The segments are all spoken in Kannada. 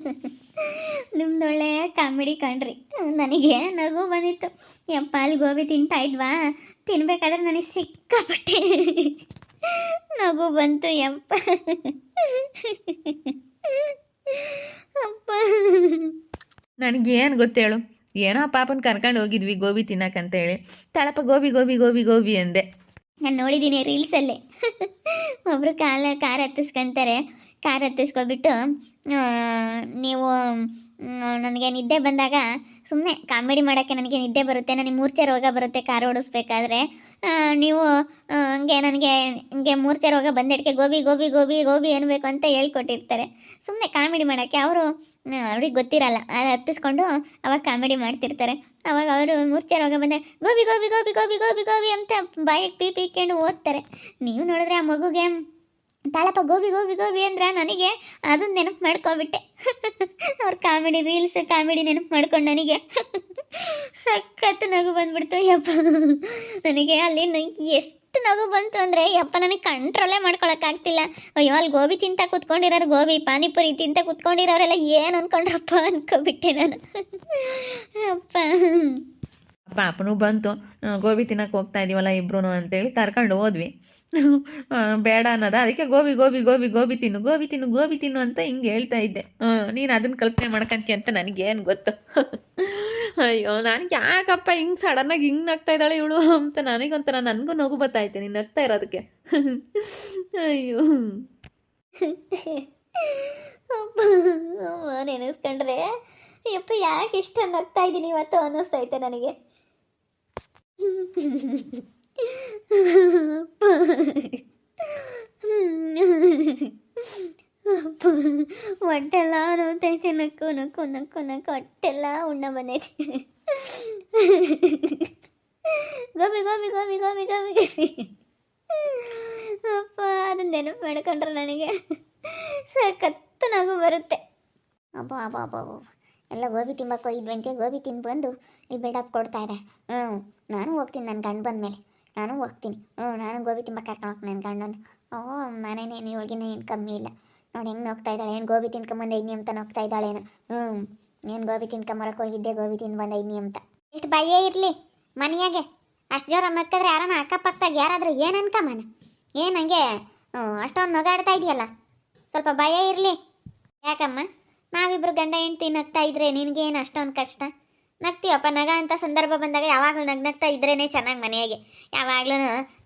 ನಿಮ್ದು ಒಳ್ಳೆ ಕಾಮಿಡಿ ಕಣ್ರಿ. ನನಗೆ ನಗು ಬಂದಿತ್ತು. ಯಪ್ಪ ಅಲ್ಲಿ ಗೋಬಿ ತಿಂತಾ ಇದ್ವಾ? ತಿನ್ಬೇಕಾದ್ರೆ ನನಗೆ ಸಿಕ್ಕಾಪಟ್ಟೆ ನಗು ಬಂತು ಯಪ್ಪ. ಅಪ್ಪ. ನನಗೇನು ಗೊತ್ತೇಳು ಏನೋ ಪಾಪನ ಕರ್ಕೊಂಡು ಹೋಗಿದ್ವಿ ಗೋಬಿ ಹೇಳಿ. ತಳಪ ಗೋಬಿ ಗೋಬಿ ಗೋಬಿ ಗೋಬಿ ಅಂದೆ. ನಾನು ನೋಡಿದ್ದೀನಿ ರೀಲ್ಸಲ್ಲೇ. ಒಬ್ಬರು ಕಾಲ ಕಾರ್ ಹತ್ತಿಸ್ಕೊಂತಾರೆ. ಕಾರ್ ಹತ್ತಿಸ್ಕೊಬಿಟ್ಟು ಆ, ನೀವು ನನಗೆ ನಿದ್ದೆ ಬಂದಾಗ ಸುಮ್ಮನೆ ಕಾಮಿಡಿ ಮಾಡೋಕ್ಕೆ ನನಗೆ ನಿದ್ದೆ ಬರುತ್ತೆ ನನಗೆ ಮೂರ್ಛೆ ರೋಗ ಬರುತ್ತೆ ಕಾರ್ ಓಡಿಸ್ಬೇಕಾದ್ರೆ ನೀವು ಹಂಗೆ ನನಗೆ ಹಿಂಗೆ ಮೂರ್ಛೆ ರೋಗ ಬಂದಿದ್ದಕ್ಕೆ ಗೋಬಿ ಗೋಬಿ ಗೋಬಿ ಗೋಬಿ ಅನ್ಬೇಕು ಅಂತ ಹೇಳ್ಕೊಟ್ಟಿರ್ತಾರೆ. ಸುಮ್ಮನೆ ಕಾಮಿಡಿ ಮಾಡೋಕ್ಕೆ ಅವರು ಅವ್ರಿಗೆ ಗೊತ್ತಿರಲ್ಲ ಅಲ್ಲಿ ಹತ್ತಿಸ್ಕೊಂಡು ಅವಾಗ ಕಾಮಿಡಿ ಮಾಡ್ತಿರ್ತಾರೆ. ಅವಾಗ ಅವರು ಮೂರ್ಛೆ ರೋಗ ಬಂದಾಗ ಗೋಬಿ ಗೋಬಿ ಗೋಬಿ ಗೋಬಿ ಗೋಬಿ ಗೋಬಿ ಅಂತ ಬಾಯಿಗೆ ಪೀ ಪೀಕೊಂಡು ಓದ್ತಾರೆ. ನೀವು ನೋಡಿದ್ರೆ ಆ ಮಗುಗೆ ತಾಳಪ್ಪ, ಗೋಬಿ ಗೋಬಿ ಗೋಬಿ ಅಂದ್ರೆ ನನಗೆ ಅದನ್ನ ನೆನಪು ಮಾಡ್ಕೊಬಿಟ್ಟೆ. ಅವ್ರ ಕಾಮಿಡಿ ರೀಲ್ಸ್, ಕಾಮಿಡಿ ನೆನಪು ಮಾಡ್ಕೊಂಡು ನನಗೆ. ಸಖತ್ತು ನಗು ಬಂದ್ಬಿಡ್ತು ಯಪ್ಪ. ನನಗೆ ಅಲ್ಲಿ ನನಗೆ ಎಷ್ಟು ನಗು ಬಂತು ಅಂದರೆ, ಯಪ್ಪ, ನನಗೆ ಕಂಟ್ರೋಲೇ ಮಾಡ್ಕೊಳಕ್ಕಾಗ್ತಿಲ್ಲ ಅಯ್ಯೋ, ಅಲ್ಲಿ ಗೋಬಿ ತಿಂತ ಕೂತ್ಕೊಂಡಿರೋರು ಗೋಬಿ, ಪಾನಿಪುರಿ ತಿಂತ ಕೂತ್ಕೊಂಡಿರೋರೆಲ್ಲ ಏನು ಅನ್ಕೊಂಡ್ರಪ್ಪ ಅನ್ಕೋಬಿಟ್ಟೆ ನಾನು. ಯಪ್ಪ. ಪಾಪನು ಬಂತು. ಗೋಬಿ ತಿನ್ನಕ್ಕೆ ಹೋಗ್ತಾ ಇದೀವಲ್ಲ ಇಬ್ರು ಅಂತೇಳಿ ಕರ್ಕೊಂಡು ಹೋದ್ವಿ. ಬೇಡ ಅನ್ನೋದ. ಅದಕ್ಕೆ ಗೋಬಿ ಗೋಬಿ ಗೋಬಿ ಗೋಬಿ ತಿನ್ನು ಗೋಬಿ ತಿನ್ನು ಗೋಬಿ ತಿನ್ನು ಅಂತ ಹಿಂಗೆ ಹೇಳ್ತಾ ಇದ್ದೆ. ನೀನು ಅದನ್ನು ಕಲ್ಪನೆ ಮಾಡ್ಕೊಂತೀಯ ಅಂತ ನನಗೇನು ಗೊತ್ತು. ಅಯ್ಯೋ, ನನಗೆ ಯಾಕಪ್ಪ ಹಿಂಗೆ ಸಡನ್ನಾಗಿ ಹಿಂಗೆ ನಗ್ತಾ ಇದ್ದಾಳೆ ಇವಳು ಅಂತ ನನಗೊಂಥರ ನನಗೂ ನಗು ಬತ್ತಾಯ್ತೆ ನೀನು ನಗ್ತಾ ಇರೋದಕ್ಕೆ. ಅಯ್ಯೋ. ಅಪ್ಪ ನೆನೆಸ್ಕೊಂಡ್ರೆ, ಯಪ್ಪ, ಯಾಕೆ ಇಷ್ಟ ನಗ್ತಾ ಇದ್ದೀನಿ ಇವತ್ತು ಅನ್ನಿಸ್ತೈತೆ ನನಗೆ. ಅಪ್ಪ. ಹೊಟ್ಟೆಲ್ಲ ನೋತೈತೆ ನಕ್ಕು ನಕ್ಕು ನಕ್ಕು ನಕ್ಕು ಹೊಟ್ಟೆಲ್ಲ ಉಣ್ಣ ಬಂದೈತೆ ಗೋಬಿ ಗೋಬಿ ಗೋಬಿ ಗೋಬಿ ಗೋಬಿ ಗೋಬಿ ಅಪ್ಪ ಅದನ್ನ ನೆನಪು ಮಾಡ್ಕೊಂಡ್ರೆ ನನಗೆ ಸಖತ್ತು ನಗು ಬರುತ್ತೆ ಅಬ್ಬ ಅಬ್ಬ ಅಬ್ಬ. ಎಲ್ಲ ಗೋಬಿ ತಿಂಬಕ್ಕೆ ಹೋಗಿದ್ವಂತೆ ಗೋಬಿ ತಿಂದು ಬಂದು ಇಲ್ಲಿ ಬಿಲ್ಡಪ್ ಕೊಡ್ತಾ ಇದೆ ಹ್ಞೂ ನಾನು ಹೋಗ್ತೀನಿ ನನ್ನ ಗಂಡು ಬಂದಮೇಲೆ ನಾನು ಹೋಗ್ತೀನಿ. ಹ್ಞೂ, ನಾನು ಗೋಬಿ ತಿಂಬ ಕರ್ಕೊಂಡು ಹೋಗ್ತೀನಿ ನನ್ನ ಗಂಡನ ಓ ನಾನೇನೇನು ಇವಳಿಗಿನ ಏನು ಕಮ್ಮಿ ಇಲ್ಲ. ನೋಡಿ, ಹೆಂಗೆ ನೋಗ್ತಾ ಇದ್ದಾಳೆ, ಏನು ಗೋಬಿ ತಿನ್ಕೊಂಬಂದ ಐದ್ನಿ ಅಂತ ನೋಗ್ತಾ ಇದ್ದಾಳೇನು ಹ್ಞೂ, ಏನು ಗೋಬಿ ತಿನ್ಕೊಂಬರಕ್ಕೆ ಹೋಗಿದ್ದೆ, ಗೋಬಿ ತಿಂದು ಬಂದು ಅಂತ. ಎಷ್ಟು ಭಯ ಇರಲಿ, ಮನೆಯಾಗೆ. ಅಷ್ಟು ಜೋರ ಮಕ್ಕಂದ್ರೆ ಯಾರನ್ನ ಅಕ್ಕಪಕ್ಕದಾಗ ಯಾರಾದರೂ ಏನು ಅನ್ಕಮ್ಮನ? ಏನು ಹಂಗೆ ಅಷ್ಟೊಂದು ನಗಾಡ್ತಾ ಇದೆಯಲ್ಲ. ಸ್ವಲ್ಪ ಭಯ ಇರಲಿ. ಯಾಕಮ್ಮ? ನಾವಿಬ್ರು ಗಂಡ ಹೆಂಡ್ತಿ ನಗ್ತಾ ಇದ್ರೆ ನಿನಗೇನು ಅಷ್ಟೊಂದು ಕಷ್ಟ? ನಗ್ತೀವಪ್ಪ ನಗ ಅಂತ ಸಂದರ್ಭ ಬಂದಾಗ ಯಾವಾಗಲೂ ನಗ್ ನಗ್ತಾ ಇದ್ರೇ ಚೆನ್ನಾಗಿ ಮನೆಯಾಗೆ. ಯಾವಾಗ್ಲೂ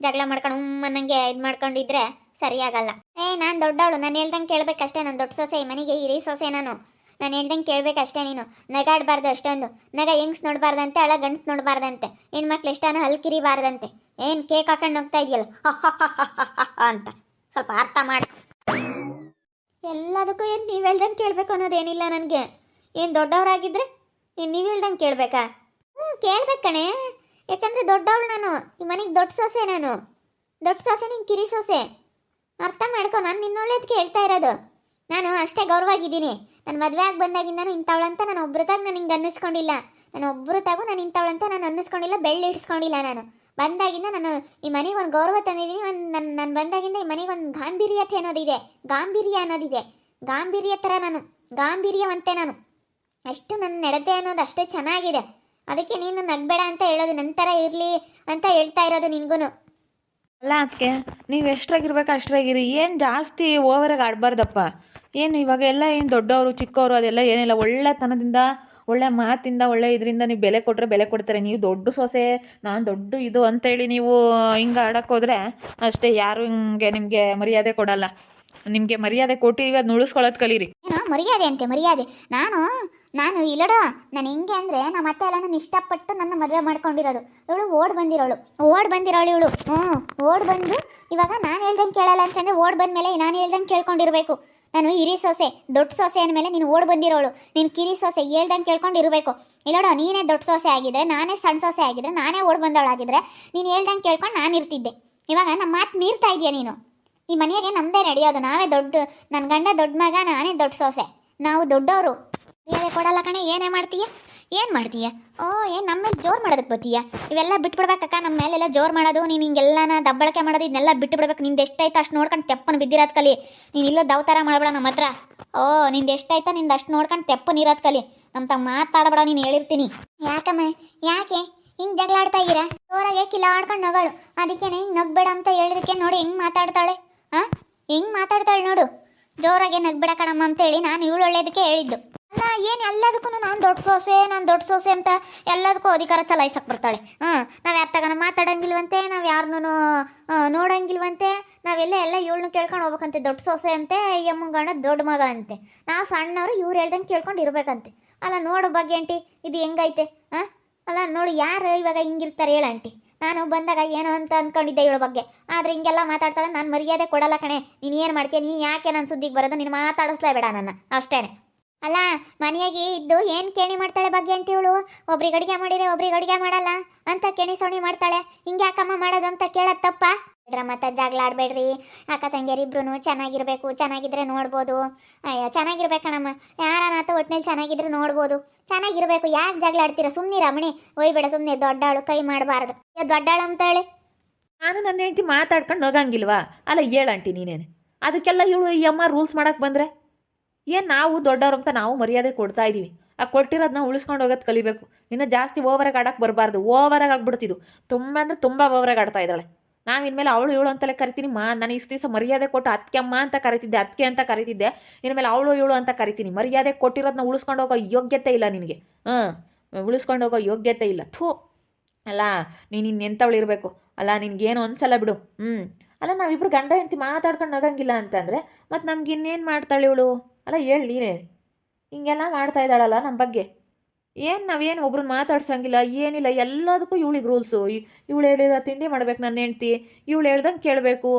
ಜಗಳ ಮಾಡ್ಕೊಂಡು ಹುಮ್ಮನಂಗೆ ಇದು ಮಾಡ್ಕೊಂಡಿದ್ರೆ ಸರಿಯಾಗಲ್ಲ. ಏ, ನಾನು ದೊಡ್ಡವಳು, ನಾನು ಹೇಳ್ದಂಗೆ ಕೇಳಬೇಕಷ್ಟೇ ನಾನು ದೊಡ್ಡ ಸೊಸೆ ಮನೆಗೆ ಇರಿ ಸೊಸೆ ನಾನು. ನಾನು ಹೇಳ್ದಂಗೆ ಕೇಳಬೇಕಷ್ಟೇ ನೀನು. ನಗಾಡಬಾರ್ದು ಅಷ್ಟೊಂದು. ನಗ ಹೆಂಗ್ಸ್ ನೋಡಬಾರ್ದಂತೆ, ಅಳ ಗಂಡ್ಸ್ ನೋಡಬಾರ್ದಂತೆ. ಹೆಣ್ಮಕ್ಳು ಇಷ್ಟನ ಹಲ್ಕಿರಿಬಾರ್ದಂತೆ ಏನು ಕೇಕ್ ಹಾಕೊಂಡು ಹೋಗ್ತಾ ಇದೆಯಲ್ಲ. ಅಂತ. ಸ್ವಲ್ಪ ಅರ್ಥ ಮಾಡಿ. ಎಲ್ಲದಕ್ಕೂ ಏನು ನೀವು ಹೇಳ್ದಂಗೆ ಕೇಳಬೇಕು ಅನ್ನೋದೇನಿಲ್ಲ ನನಗೆ. ಏನು ದೊಡ್ಡವರಾಗಿದ್ರೆ ಏನು ನೀವು ಹೇಳ್ದಂಗೆ ಕೇಳಬೇಕಾ? ಹ್ಞೂ ಕೇಳ್ಬೇಕು ಕಣೆ. ಯಾಕಂದರೆ ದೊಡ್ಡವಳು ನಾನು, ಈ ಮನೆಗೆ ದೊಡ್ಡ ಸೊಸೆ ನಾನು. ದೊಡ್ಡ ಸೊಸೆ ನಿನ್ನ ಕಿರಿ ಸೊಸೆ. ಅರ್ಥ ಮಾಡ್ಕೊ, ನಾನು ನಿನ್ನೊಳ್ಳೇದಕ್ಕೆ ಹೇಳ್ತಾ ಇರೋದು. ನಾನು ಅಷ್ಟೇ ಗೌರವ ಆಗಿದ್ದೀನಿ ನಾನು ಮದುವೆ ಆಗಿ ಬಂದಾಗಿಂದ ಇಂಥವಳಂತ ನಾನು ಒಬ್ರತಾಗ ನಾನು ಹಿಂಗೆ ಅನ್ನಿಸ್ಕೊಂಡಿಲ್ಲ. ನಾನು ಒಬ್ರತಾಗೂ ನಾನು ಇಂಥವಳಂತ ನಾನು ಅನ್ನಿಸ್ಕೊಂಡಿಲ್ಲ, ಬೆಳ್ಳಿ ಇಡ್ಸ್ಕೊಂಡಿಲ್ಲ ನಾನು. ಬಂದಾಗಿಂದ ನಾನು ಈ ಮನೆಗೆ ಒಂದು ಗೌರವ ತಂದಿದ್ದೀನಿ, ಒಂದು ನನ್ನ ನಾನು ಬಂದಾಗಿಂದ ಈ ಮನೆಗೆ ಒಂದು ಗಾಂಭೀರ್ಯತೆ ಅನ್ನೋದಿದೆ. ಗಾಂಭೀರ್ಯ ಅನ್ನೋದಿದೆ. ಗಾಂಭೀರ್ಯ ಥರ ನಾನು, ಗಾಂಭೀರ್ಯವಂತೆ ನಾನು. ಅಷ್ಟು ನನ್ನ ನಡತೆ ಅನ್ನೋದು ಅಷ್ಟೇ ಚೆನ್ನಾಗಿದೆ. ಅದಕ್ಕೆ ನೀನು ನಗ್ಬೇಡ ಅಂತ ಹೇಳೋದು ನನ್ನ ಥರ ಇರಲಿ ಅಂತ ಹೇಳ್ತಾ ಇರೋದು ನಿನ್ಗೂ ಅಲ್ಲ ಅದಕ್ಕೆ ನೀವು ಎಷ್ಟ್ರಾಗಿರ್ಬೇಕು ಅಷ್ಟ್ರಾಗಿರಿ. ಏನು ಜಾಸ್ತಿ ಓವರಾಗಿ ಆಡಬಾರ್ದಪ್ಪ. ಏನು ಇವಾಗ ಎಲ್ಲ ಏನು ದೊಡ್ಡವರು, ಚಿಕ್ಕವರು ಅದೆಲ್ಲ ಏನಿಲ್ಲ. ಒಳ್ಳೆತನದಿಂದ ಒಳ್ಳೆ ಮಾತಿಂದ, ಒಳ್ಳೆ ಇದರಿಂದ ನೀವು ಬೆಲೆ ಕೊಟ್ಟರೆ ಬೆಲೆ ಕೊಡ್ತಾರೆ. ನೀವು ದೊಡ್ಡ ಸೊಸೆ, ನಾನು ದೊಡ್ಡ ಇದು ಅಂತೇಳಿ ನೀವು ಹಿಂಗೆ ಆಡೋಕ್ಕೋದ್ರೆ ಅಷ್ಟೇ ಯಾರು ಹಿಂಗೆ ನಿಮಗೆ ಮರ್ಯಾದೆ ಕೊಡಲ್ಲ. ನಿಮಗೆ ಮರ್ಯಾದೆ ಕೊಟ್ಟು ಅದನ್ನ ಉಳಿಸ್ಕೊಳ್ಳೋದು ಕಲೀರಿ. ಮರ್ಯಾದೆ ಅಂತೆ, ಮರ್ಯಾದೆ. ನಾನು ನಾನು ಇಲ್ಲಡ, ನಾನು ಹೆಂಗೆ ಅಂದರೆ ನಮ್ಮ ಅತ್ತೆ ಎಲ್ಲ ನನ್ನ ಇಷ್ಟಪಟ್ಟು ನನ್ನ ಮದುವೆ ಮಾಡ್ಕೊಂಡಿರೋದು. ಇವಳು ಓಡ್ ಬಂದಿರೋಳು. ಓಡ್ ಬಂದಿರೋಳು ಇವಳು. ಹ್ಞೂ, ಓಡ್ ಬಂದು ಇವಾಗ ನಾನು ಹೇಳ್ದಂಗೆ ಕೇಳಲ್ಲ ಅಂತಂದರೆ ಓಡ್ ಬಂದಮೇಲೆ ನಾನು ಹೇಳ್ದಂಗೆ ಕೇಳ್ಕೊಂಡಿರಬೇಕು. ನಾನು ಹಿರಿ ಸೊಸೆ, ದೊಡ್ಡ ಸೊಸೆ ಅಂದಮೇಲೆ ನೀನು ಓಡ್ ಬಂದಿರೋಳು. ನೀನು ಕಿರಿ ಸೊಸೆ, ಹೇಳ್ದಂಗೆ ಕೇಳ್ಕೊಂಡಿರ್ಬೇಕು. ಇಲ್ಲೋಡ, ನೀನೇ ದೊಡ್ಡ ಸೊಸೆ ಆಗಿದ್ರೆ, ನಾನೇ ಸಣ್ಣ ಸೊಸೆ ಆಗಿದ್ರೆ, ನಾನೇ ಓಡ್ ಬಂದವಳಾಗಿದ್ರೆ ನೀನು ಹೇಳ್ದಂಗೆ ಕೇಳ್ಕೊಂಡು ನಾನು ಇರ್ತಿದ್ದೆ. ಇವಾಗ ನಮ್ಮ ಮಾತು ಮೀರ್ತಾ ಇದೆಯಾ ನೀನು? ಈ ಮನೆಯಾಗೆ ನಮ್ಮದೇ ನಡೆಯೋದು ನಾವೇ ದೊಡ್ಡ ನನ್ನ ಗಂಡ ದೊಡ್ಡ ಮಗ, ನಾನೇ ದೊಡ್ಡ ಸೊಸೆ. ನಾವು ದೊಡ್ಡವರು. ಮರ್ಯಾದೆ ಕೊಡಲ್ಲ ಕಣೆ, ಏನೇ ಮಾಡ್ತೀಯ? ಏನು ಮಾಡ್ತೀಯ? ಓ ಏನು ನಮ್ಮ ಮೇಲೆ ಜೋರು ಮಾಡೋದಕ್ಕೆ ಬತ್ತೀಯ ಇವೆಲ್ಲ ಬಿಟ್ಬಿಡ್ಬೇಕಕ್ಕ ನಮ್ಮ ಮೇಲೆಲ್ಲ ಜೋರು ಮಾಡೋದು. ನೀನು ಹಿಂಗೆಲ್ಲನ ದಬ್ಬಳಕೆ ಮಾಡೋದು, ಇದನ್ನೆಲ್ಲ ಬಿಟ್ಟು ಬಿಡ್ಬೇಕು ನಿಂದು ಎಷ್ಟಾಯ್ತು ಅಷ್ಟು ನೋಡ್ಕೊಂಡು ತೆಪ್ಪನ ಬಿದ್ದಿರೋದು ಕಲಿ. ನೀನು ಇಲ್ಲೋ ದವತಾರ ಮಾಡಬೇಡ ನಮ್ಮ ಹತ್ರ. ಓ, ನಿಂದು ಎಷ್ಟಾಯ್ತಾ ನಿಂದು ಅಷ್ಟು ನೋಡ್ಕೊಂಡು ತೆಪ್ಪ ಇರೋದು ಕಲಿ. ನಮ್ಮ ತಂಗ ಮಾತಾಡಬೇಡ, ನೀನು ಹೇಳಿರ್ತೀನಿ. ಯಾಕಮ್ಮ, ಯಾಕೆ? ಹಿಂಗೆ ಜಗಳ ಆಡ್ತಾ ಇದ್ದೀರಾ? ಜೋರಾಗೆ ಕಿಲ ಆಡ್ಕೊಂಡು ನಗಳು. ಅದಕ್ಕೆ ಹಿಂಗೆ ನಗ್ಬೇಡ ಅಂತ ಹೇಳಿದಕ್ಕೆ ನೋಡಿ, ಹೆಂಗೆ ಮಾತಾಡ್ತಾಳೆ. ಹಾಂ? ಹೆಂಗೆ ಮಾತಾಡ್ತಾಳೆ ನೋಡು. ಜೋರಾಗೆ ನಗ್ಬಿಡ ಕಣಮ್ಮ ಅಂತೇಳಿ ನಾನು ಇವಳು ಒಳ್ಳೇದಕ್ಕೆ ಹೇಳಿದ್ದು. ಅಲ್ಲ, ಏನು ಎಲ್ಲದಕ್ಕೂ ನಾನು ದೊಡ್ಡ ಸೋಸೆ, ನಾನು ದೊಡ್ಡ ಸೋಸೆ ಅಂತ ಎಲ್ಲದಕ್ಕೂ ಅಧಿಕಾರ ಚಲಾಯಿಸಕ್ಕೆ ಬರ್ತಾಳೆ. ಹಾಂ, ನಾವು ಯಾರ ತಗನ ಮಾತಾಡಂಗಿಲ್ವಂತೆ, ನಾವು ಯಾರನ್ನೂ ನೋಡಂಗಿಲ್ವಂತೆ, ನಾವೆಲ್ಲ ಎಲ್ಲ ಇವಳನ್ನ ಕೇಳ್ಕೊಂಡು ಹೋಗ್ಬೇಕಂತೆ, ದೊಡ್ಡ ಸೊಸೆ ಅಂತೆ ಯಮ್ಮ ಗಣ ದೊಡ್ಡ ಮಗ ಅಂತೆ. ನಾವು ಸಣ್ಣವರು ಇವ್ರು ಹೇಳ್ದಂಗೆ ಕೇಳ್ಕೊಂಡು ಇರ್ಬೇಕಂತೆ. ಅಲ್ಲ, ನೋಡು ಬಗ್ಗೆ ಆಂಟಿ, ಇದು ಹೆಂಗೈತೆ? ಹಾಂ? ಅಲ್ಲ, ನೋಡು, ಯಾರು ಇವಾಗ ಹಿಂಗಿರ್ತಾರೆ ಹೇಳು ಆಂಟಿ. ನಾನು ಬಂದಾಗ ಏನೋ ಅಂತ ಅನ್ಕೊಂಡಿದ್ದೆ ಇವಳ ಬಗ್ಗೆ. ಆದ್ರೆ ಹಿಂಗೆಲ್ಲ ಮಾತಾಡ್ತಾಳೆ, ನಾನು ಮರ್ಯಾದೆ ಕೊಡಲ್ಲ ಕಣೆ. ನೀನು ಏನು ಮಾಡ್ತೀಯ? ನೀನು ಯಾಕೆ ನನ್ನ ಸುದ್ದಿಗೆ ಬರೋದು? ನೀನು ಮಾತಾಡಿಸ್ಲೇಬೇಡ ನನ್ನ. ಅಷ್ಟೇ ಅಲ್ಲ, ಮನೆಯಾಗಿ ಇದ್ದು ಏನು ಕೇಣಿ ಮಾಡ್ತಾಳೆ ಬಗ್ಗೆ ಅಂಟಿ ಇವಳು? ಒಬ್ರಿಗೆ ಅಡುಗೆ ಮಾಡಿದ್ರೆ ಒಬ್ರಿಗೆ ಅಡುಗೆ ಮಾಡಲ್ಲ? ಅಂತ ಕೆಣಿ ಸೋಣಿ ಮಾಡ್ತಾಳೆ. ಹಿಂಗೆ ಯಾಕಮ್ಮ ಮಾಡೋದು ಅಂತ ಕೇಳೋದು ತಪ್ಪ? ಮತ್ತೆ ಜಗಳ ಆಡಬೇಡ್ರಿ ಅಕ್ಕ ತಂಗಿಯರಿಬ್ರು ಚೆನ್ನಾಗಿರ್ಬೇಕು, ಚೆನ್ನಾಗಿದ್ರೆ ನೋಡ್ಬೋದು. ಅಯ್ಯೋ ಚೆನ್ನಾಗಿರ್ಬೇಕಣಮ್ಮ ಯಾರನಾತ ಒಟ್ಟಿನಲ್ಲಿ ಚೆನ್ನಾಗಿದ್ರೆ ನೋಡ್ಬೋದು. ಚೆನ್ನಾಗಿರ್ಬೇಕು. ಯಾಕೆ ಜಗಳ ಆಡ್ತೀರಾ ಸುಮ್ಮನಿರ ಮಣಿ ಒಯ್ಬೇಡ ಸುಮ್ಮನೆ ದೊಡ್ಡಾಳು ಕೈ ಮಾಡಬಾರ್ದು. ದೊಡ್ಡಾಳು ಅಂತ ಹೇಳಿ. ನಾನು ನನ್ನ ಹೆಂಡತಿ ಮಾತಾಡ್ಕೊಂಡು ಹೋಗಂಗಿಲ್ವಾ? ಅಲ್ಲ ಹೇಳಂಟಿ ನೀನೇನು. ಅದಕ್ಕೆಲ್ಲ ಇವಳು ಈ ಅಮ್ಮ ರೂಲ್ಸ್ ಮಾಡಕ್ಕೆ ಬಂದರೆ? ಏನು ನಾವು ದೊಡ್ಡವ್ರು ಅಂತ ನಾವು ಮರ್ಯಾದೆ ಕೊಡ್ತಾ ಇದ್ದೀವಿ ಆ ಕೊಟ್ಟಿರೋದನ್ನ ಉಳಿಸ್ಕೊಂಡು ಹೋಗೋದು ಕಲಿಬೇಕು. ಇನ್ನು ಜಾಸ್ತಿ ಓವರಾಗಿ ಆಡಕ್ಕೆ ಬರಬಾರ್ದು. ಓವರಾಗಿ ಆಗ್ಬಿಡ್ತಿದ್ದು ತುಂಬ ಅಂದರೆ ತುಂಬ ಓವರಾಗಿ ಆಡ್ತಾ ಇದ್ದಾಳೆ. ನಾವು ಇನ್ಮೇಲೆ ಅವಳು ಇವಳು ಅಂತಲೇ ಕರಿತೀನಿ, ಮಾ, ನಾನು ಇಷ್ಟು ದಿವಸ ಮರ್ಯಾದೆ ಕೊಟ್ಟು ಅತ್ತಿಗೆ ಅಮ್ಮ ಅಂತ ಕರಿತಿದ್ದೆ ಅತ್ತಿಗೆ ಅಂತ ಕರಿತಿದ್ದೆ, ಇನ್ಮೇಲೆ ಅವಳು ಇವಳು ಅಂತ ಕರಿತೀನಿ. ಮರ್ಯಾದೆ ಕೊಟ್ಟಿರೋದನ್ನ ಉಳಿಸ್ಕೊಂಡು ಹೋಗೋ ಯೋಗ್ಯತೆ ಇಲ್ಲ ನಿನಗೆ. ಹಾಂ ಉಳಿಸ್ಕೊಂಡು ಹೋಗೋ ಯೋಗ್ಯತೆ ಇಲ್ಲ. ಥೂ, ಅಲ್ಲ, ನೀನು ಇನ್ನೆಂಥವಳು ಇರಬೇಕು? ಅಲ್ಲ, ನಿನಗೇನು ಅನ್ಸಲ್ಲ ಬಿಡು. ಹ್ಞೂ ಅಲ್ಲ, ನಾವಿಬ್ರು ಗಂಡ ಹೆಂಡತಿ ಮಾತಾಡ್ಕೊಂಡು ನಗಂಗಿಲ್ಲ ಅಂತಂದರೆ ಮತ್ತು ನಮ್ಗೆ ಇನ್ನೇನು ಮಾಡ್ತಾಳೆ ಇವಳು? ಅಲ್ಲ, ಹೇಳಿ ನೀನೇ. ಹಿಂಗೆಲ್ಲ ಮಾಡ್ತಾ ಇದ್ದಾಳಲ್ಲ ನಮ್ಮ ಬಗ್ಗೆ. ಏನು ನಾವೇನು ಒಬ್ರನ್ನ ಮಾತಾಡ್ಸಂಗಿಲ್ಲ, ಏನಿಲ್ಲ, ಎಲ್ಲದಕ್ಕೂ ಇವಳಿಗೆ ರೂಲ್ಸು ಇವಳು ಹೇಳಿದ ತಿಂಡಿ ಮಾಡ್ಬೇಕು ನನ್ನ ಹೆಂಡ್ತಿ, ಇವಳು ಹೇಳ್ದಂಗೆ ಕೇಳಬೇಕು.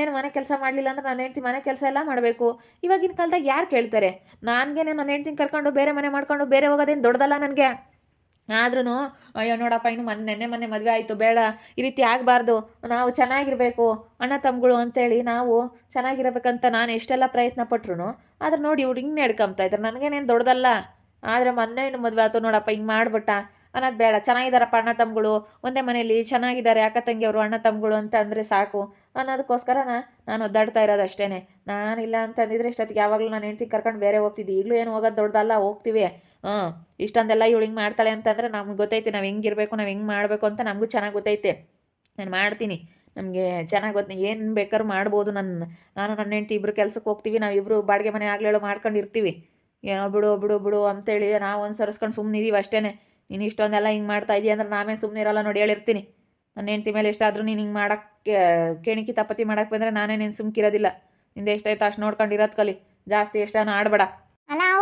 ಏನು ಮನೆ ಕೆಲಸ ಮಾಡಲಿಲ್ಲ ಅಂದ್ರೆ ನನ್ನ ಹೆಂಡ್ತಿ ಮನೆ ಕೆಲಸ ಎಲ್ಲ ಮಾಡಬೇಕು. ಇವಾಗಿನ ಕಾಲದಾಗ ಯಾರು ಕೇಳ್ತಾರೆ? ನನಗೇನೆ ನನ್ನ ಹೆಂಡ್ತಿನ ಕರ್ಕೊಂಡು ಬೇರೆ ಮನೆ ಮಾಡ್ಕೊಂಡು ಬೇರೆ ಹೋಗೋದೇನು ದೊಡ್ಡದಲ್ಲ ನನಗೆ. ಆದ್ರೂ ಅಯ್ಯೋ ನೋಡಪ್ಪ, ಇನ್ನು ಮೊನ್ನೆ ನೆನ್ನೆ ಮೊನ್ನೆ ಮದುವೆ ಆಯಿತು, ಬೇಡ, ಈ ರೀತಿ ಆಗಬಾರ್ದು. ನಾವು ಚೆನ್ನಾಗಿರಬೇಕು, ಅಣ್ಣ ತಮ್ಮಗಳು ಅಂತೇಳಿ ನಾವು ಚೆನ್ನಾಗಿರಬೇಕಂತ ನಾನು ಎಷ್ಟೆಲ್ಲ ಪ್ರಯತ್ನ ಪಟ್ರು ಆದ್ರೆ ನೋಡಿ ಇವ್ರು ಹಿಂಗೆ ನಡ್ಕೊಂಬ್ತಾ ಇದ್ದಾರೆ ನನಗೇನೇನು ದೊಡ್ಡದಲ್ಲ. ಆದರೆ ಮೊನ್ನೆ ಇನ್ನು ಮದುವೆ ಆಯ್ತು ನೋಡಪ್ಪ, ಹಿಂಗೆ ಮಾಡ್ಬಿಟ್ಟ. ಅನ್ನೋದು ಬೇಡ. ಚೆನ್ನಾಗಿದ್ದಾರಪ್ಪ ಅಣ್ಣ ತಮ್ಮಗಳು ಒಂದೇ ಮನೆಯಲ್ಲಿ ಚೆನ್ನಾಗಿದ್ದಾರೆ ಅಕ್ಕ ತಂಗಿಯವರು ಅಣ್ಣ ತಮ್ಮಗಳು ಅಂತ ಅಂದರೆ ಸಾಕು. ಅನ್ನೋದಕ್ಕೋಸ್ಕರ ನಾನು ಒದ್ದಾಡ್ತಾ ಇರೋದು ಅಷ್ಟೇ ನಾನಿಲ್ಲ ಅಂತಂದಿದ್ರೆ ಇಷ್ಟೊತ್ತಿಗೆ ಯಾವಾಗಲೂ ನಾನು ಹೆಂಡ್ತಿ ಕರ್ಕೊಂಡು ಬೇರೆ ಹೋಗ್ತಿದ್ದೆ. ಈಗಲೂ ಏನು ಹೋಗೋದು ದೊಡ್ಡದಲ್ಲ, ಹೋಗ್ತೀವಿ. ಹಾಂ ಇಷ್ಟೊಂದೆಲ್ಲ ಇವಳು ಹಿಂಗೆ ಮಾಡ್ತಾಳೆ ಅಂತಂದರೆ ನಮ್ಗೆ ಗೊತ್ತೈತೆ, ನಾವು ಹೆಂಗಿರ್ಬೇಕು ನಾವು ಹೆಂಗೆ ಮಾಡಬೇಕು ಅಂತ ನಮಗೂ ಚೆನ್ನಾಗಿ ಗೊತ್ತೈತೆ. ನಾನು ಮಾಡ್ತೀನಿ. ನಮಗೆ ಚೆನ್ನಾಗಿ ಗೊತ್ತ ಏನು ಬೇಕಾದ್ರೂ ಮಾಡ್ಬೋದು. ನನ್ನ ನಾನು ನನ್ನ ಹೆಂಡ್ತಿ ಇಬ್ಬರು ಕೆಲ್ಸಕ್ಕೆ ಹೋಗ್ತೀವಿ. ನಾವು ಇಬ್ಬರು ಬಾಡಿಗೆ ಮನೆ ಆಗ್ಲೇಳು ಮಾಡ್ಕೊಂಡು ಇರ್ತೀವಿ ಏನೋ ಬಿಡು ಬಿಡು ಬಿಡು ಅಂತೇಳಿ ನಾವು ಒಂದು ಸರಿಸ್ಕೊಂಡು ಸುಮ್ಮನೆ ಇದೀವಿ ಅಷ್ಟೇ ನೀನು ಇಷ್ಟೊಂದೆಲ್ಲ ಹಿಂಗೆ ಮಾಡ್ತಾ ಇದೀಯ ಅಂದ್ರೆ ನಾವೇ ಸುಮ್ಮನೆ ಇರಲ್ಲ ನೋಡಿ ಹೇಳಿರ್ತೀನಿ. ನನ್ನ ಹೆಂಡ್ತಿ ಮೇಲೆ ಎಷ್ಟಾದರೂ ನೀನು ಹಿಂಗೆ ಮಾಡೋಕ್ಕೆ ಕೇಣಿಕಿ ತಪ್ಪತಿ ಮಾಡೋಕ್ಕೆ ಬಂದರೆ ನಾನೇ ನೀನು ಸುಮ್ಕಿರೋದಿಲ್ಲ. ನಿಂದು ಎಷ್ಟಾಯ್ತು ಅಷ್ಟು ನೋಡ್ಕೊಂಡು ಇರೋದು ಕಲಿ. ಜಾಸ್ತಿ ಎಷ್ಟಾನ ಆಡಬೇಡ.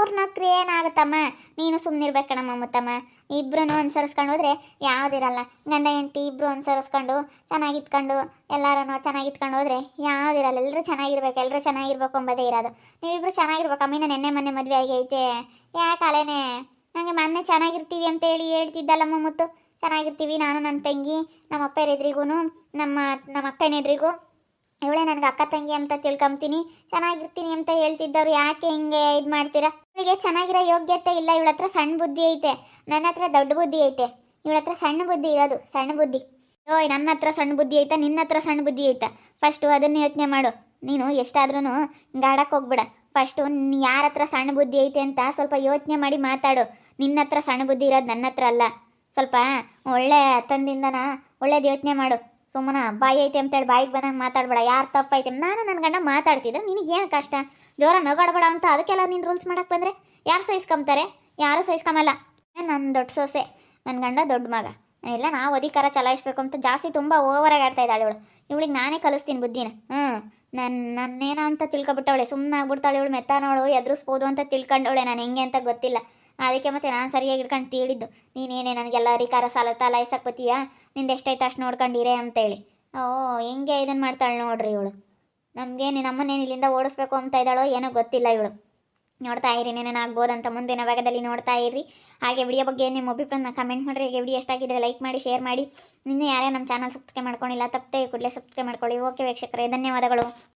ಅವ್ರ ನೌಕರಿ ಏನಾಗುತ್ತಮ್ಮ ನೀನು ಸುಮ್ಮನಿರ್ಬೇಕಣಮ್ಮ ಮುತ್ತಮ್ಮ. ಇಬ್ರು ಅನುಸರಿಸ್ಕೊಂಡು ಹೋದ್ರೆ ಯಾವುದಿರಲ್ಲ ಗಂಡ, ಹೆಂಡತಿ ಇಬ್ರು ಅನುಸರಿಸ್ಕೊಂಡು ಚೆನ್ನಾಗಿತ್ಕೊಂಡು ಎಲ್ಲರೂ ಚೆನ್ನಾಗಿತ್ಕೊಂಡು ಹೋದ್ರೆ ಯಾವುದಿರಲ್ಲ ಎಲ್ಲರೂ ಚೆನ್ನಾಗಿರ್ಬೇಕು ಎಲ್ಲರೂ ಚೆನ್ನಾಗಿರ್ಬೇಕು ಎಂಬುದೇ ಇರೋದು. ನೀವಿಬ್ರು ಚೆನ್ನಾಗಿರ್ಬೇಕು ಅಮ್ಮಿನ ನೆನ್ನೆ ಮೊನ್ನೆ ಮದುವೆ ಆಗೈತೆ ಯಾಕೆ ಅಲೇನೆ ನನಗೆ ಮೊನ್ನೆ ಚೆನ್ನಾಗಿರ್ತೀವಿ ಅಂತ ಹೇಳಿ ಹೇಳ್ತಿದ್ದಲ್ಲಮ್ಮ ಮುತ್ತು. ಚೆನ್ನಾಗಿರ್ತೀವಿ ನಾನು ನನ್ನ ತಂಗಿ, ನಮ್ಮ ಅಪ್ಪ ಎದುರಿಗೂ ನಮ್ಮ ನಮ್ಮ ಅಕ್ಕನ ಎದುರಿಗೂ. ಇವಳೇ ನನಗೆ ಅಕ್ಕ ತಂಗಿ ಅಂತ ತಿಳ್ಕೊಂತೀನಿ ಚೆನ್ನಾಗಿರ್ತೀನಿ ಅಂತ ಹೇಳ್ತಿದ್ದವ್ರು. ಯಾಕೆ ಹಿಂಗೆ ಇದು ಮಾಡ್ತೀರಾ? ಇವಳಿಗೆ ಚೆನ್ನಾಗಿರೋ ಯೋಗ್ಯತೆ ಇಲ್ಲ, ಇವಳ ಹತ್ರ ಸಣ್ಣ ಬುದ್ಧಿ ಐತೆ. ನನ್ನ ಹತ್ರ ದೊಡ್ಡ ಬುದ್ಧಿ ಐತೆ. ಇವಳ ಹತ್ರ ಸಣ್ಣ ಬುದ್ಧಿ ಇರೋದು ಸಣ್ಣ ಬುದ್ಧಿ. ಓಯ್ ನನ್ನ ಹತ್ರ ಸಣ್ಣ ಬುದ್ಧಿ ಐತೆ ನಿನ್ನ ಹತ್ರ ಸಣ್ಣ ಬುದ್ಧಿ ಐತೆ. ಫಸ್ಟು ಅದನ್ನ ಯೋಚನೆ ಮಾಡು. ನೀನು ಎಷ್ಟಾದ್ರೂ ಗಾಡಕ್ಕೆ ಹೋಗ್ಬೇಡ. ಫಸ್ಟು ಯಾರ ಹತ್ರ ಸಣ್ಣ ಬುದ್ಧಿ ಐತೆ ಅಂತ ಸ್ವಲ್ಪ ಯೋಚನೆ ಮಾಡಿ ಮಾತಾಡು. ನಿನ್ನ ಹತ್ರ ಸಣ್ಣ ಬುದ್ಧಿ ಇರೋದು ನನ್ನ ಹತ್ರ ಅಲ್ಲ. ಸ್ವಲ್ಪ ಒಳ್ಳೆ ತಂದಿಂದನ ಒಳ್ಳೇದು ಯೋಚನೆ ಮಾಡು. ಸುಮ್ಮನ ಬಾಯಿ ಐತೆ ಅಂತೇಳಿ ಬಾಯಿಗೆ ಬಂದಂಗೆ ಮಾತಾಡ್ಬೇಡ, ಯಾರು ತಪ್ಪೈತೆ? ನಾನು ನನ್ನ ಗಂಡ ಮಾತಾಡ್ತಿದ್ದೆ ನಿನಗೇನು ಕಷ್ಟ? ಜೋರ ನಗಾಡಬೇಡ ಅಂತ ಅದಕ್ಕೆಲ್ಲ ನೀನು ರೂಲ್ಸ್ ಮಾಡಕ್ಕೆ ಬಂದರೆ ಯಾರು ಸಹಿಸ್ಕೊಂತಾರೆ ಯಾರು ಸಹಿಸ್ಕೊಂಬಲ್ಲ ನನ್ನ ದೊಡ್ಡ ಸೊಸೆ? ನನ್ನ ಗಂಡ ದೊಡ್ಡ ಮಗ. ಇಲ್ಲ ನಾವು ಅಧಿಕಾರ ಚಲಾಯಿಸ್ಬೇಕು ಅಂತ ಜಾಸ್ತಿ ತುಂಬ ಓವರಾಗಿ ಆಡ್ತಾ ಇದ್ದಾಳೆ ಇವಳು. ಇವಳಿಗೆ ನಾನೇ ಕಲಿಸ್ತೀನಿ ಬುದ್ಧಿನ. ಹ್ಞೂ ನನ್ನ ನನ್ನೇನೋ ಅಂತ ತಿಳ್ಕೊಬಿಟ್ಟವಳೆ. ಸುಮ್ಮನೆ ಆಗ್ಬಿಡ್ತಾಳೆ ಇವಳು ಮೆತ್ತಾನವಳು ಎದುರಿಸ್ಬೋದು ಅಂತ ತಿಳ್ಕೊಂಡವಳೆ ನಾನು ಹೆಂಗೆ ಅಂತ ಗೊತ್ತಿಲ್ಲ. ಅದಕ್ಕೆ ಮತ್ತೆ ನಾನು ಸರಿಯಾಗಿ ಇಟ್ಕೊಂಡು ತೀಳಿದ್ದು ನೀನೇನೇ ನನಗೆಲ್ಲ ಅಧಿಕಾರ ಸಾಲ ತಾಲ ಬತ್ತೀಯಾ ನಿಂದು ಎಷ್ಟೈತೆ ಅಷ್ಟು ನೋಡ್ಕೊಂಡಿರೇ ಅಂತೇಳಿ. ಓ, ಹೆಂಗೆ ಇದನ್ನು ಮಾಡ್ತಾಳೆ ನೋಡ್ರಿ ಇವಳು. ನಮಗೇನು ನಮ್ಮನ್ನೇನು ಇಲ್ಲಿಂದ ಓಡಿಸ್ಬೇಕು ಅಂತ ಇದ್ದಾಳೋ ಏನೋ ಗೊತ್ತಿಲ್ಲ ಇವಳು. ನೋಡ್ತಾ ಇರಿ ಏನೇನು ಆಗ್ಬೋದಂತ ಮುಂದಿನ ಭಾಗದಲ್ಲಿ ನೋಡ್ತಾ ಇರಿ ಹಾಗೆ ವಿಡಿಯೋ ಬಗ್ಗೆ ನಿಮ್ಮ ಅಭಿಪ್ರಾಯನ ಕಮೆಂಟ್ ಮಾಡಿರಿ. ಹಾಗೆ ವಿಡಿಯೋ ಎಷ್ಟಾಗಿದ್ರೆ ಲೈಕ್ ಮಾಡಿ ಶೇರ್ ಮಾಡಿ. ಇನ್ನೂ ಯಾರೇ ನಮ್ಮ ಚಾನಲ್ ಸಬ್ಸ್ಕ್ರೈಬ್ ಮಾಡ್ಕೊಂಡಿಲ್ಲ, ತಪ್ಪದೆ ಕೂಡಲೇ ಸಬ್ಸ್ಕ್ರೈಬ್ ಮಾಡ್ಕೊಳ್ಳಿ. ಓಕೆ ವೀಕ್ಷಕರೇ, ಧನ್ಯವಾದಗಳು.